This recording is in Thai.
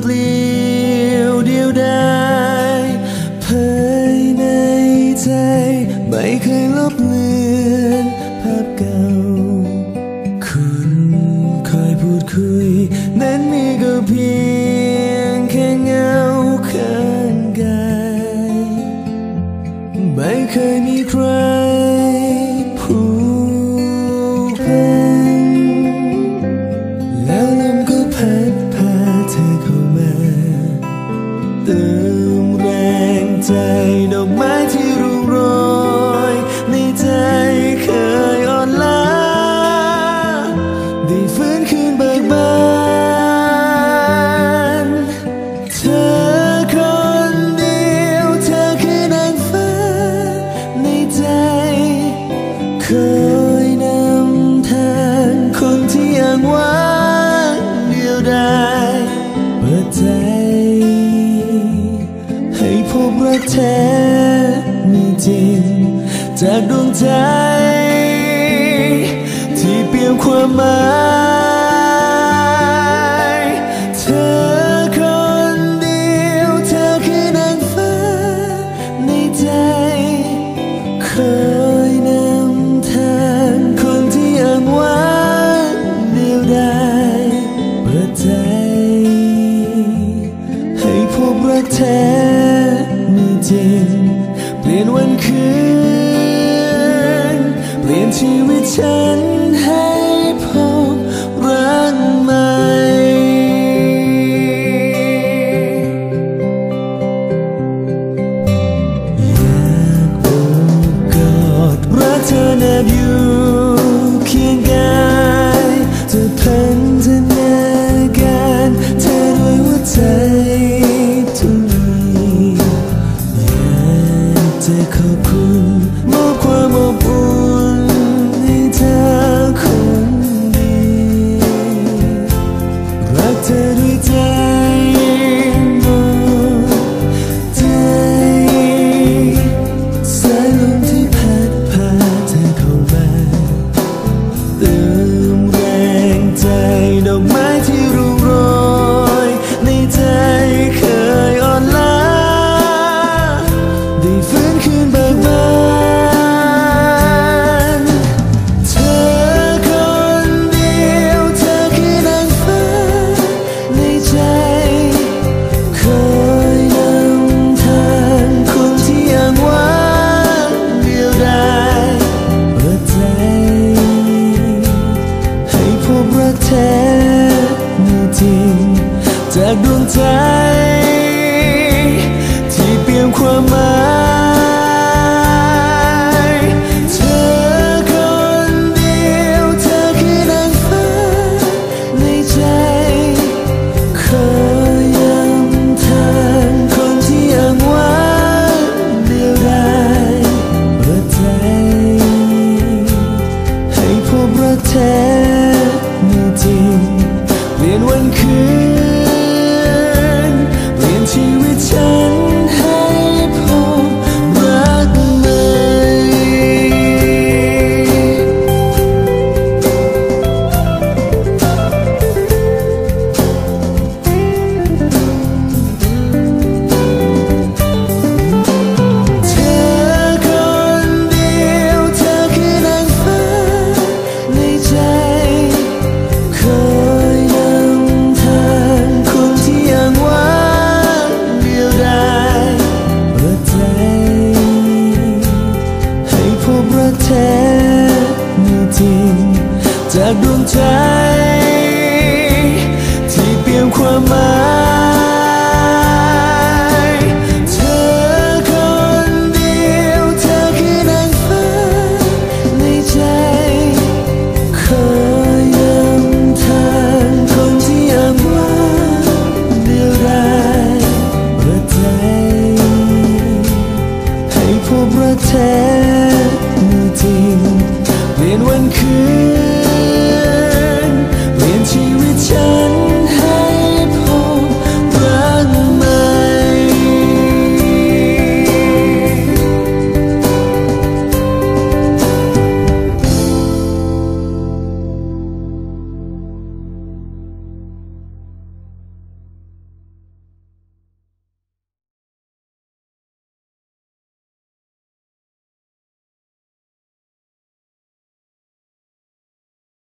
เปลี่ยวเดียวดายภายในใจ ไม่เคยลบเลือนภาพเก่า คุณคอยพูดคุยเน้น ใจดอกไม้ที่ แท้มีจริง จากดวงใจ ที่เปลี่ยนความหมาย วันคืน เปลี่ยนชีวิตฉันให้ากดวงใจ ที่เปลี่ยนความหมายเธอคนเดียว เธอคือนางฟ้าในใจ ขอยังทันคนที่ยังหว้างเดียวด้เปิดใจ ให้พบรักแท้ในจริงเปลี่ยนวันคืน จากดวงใจ ที่เปลี่ยนความหมาย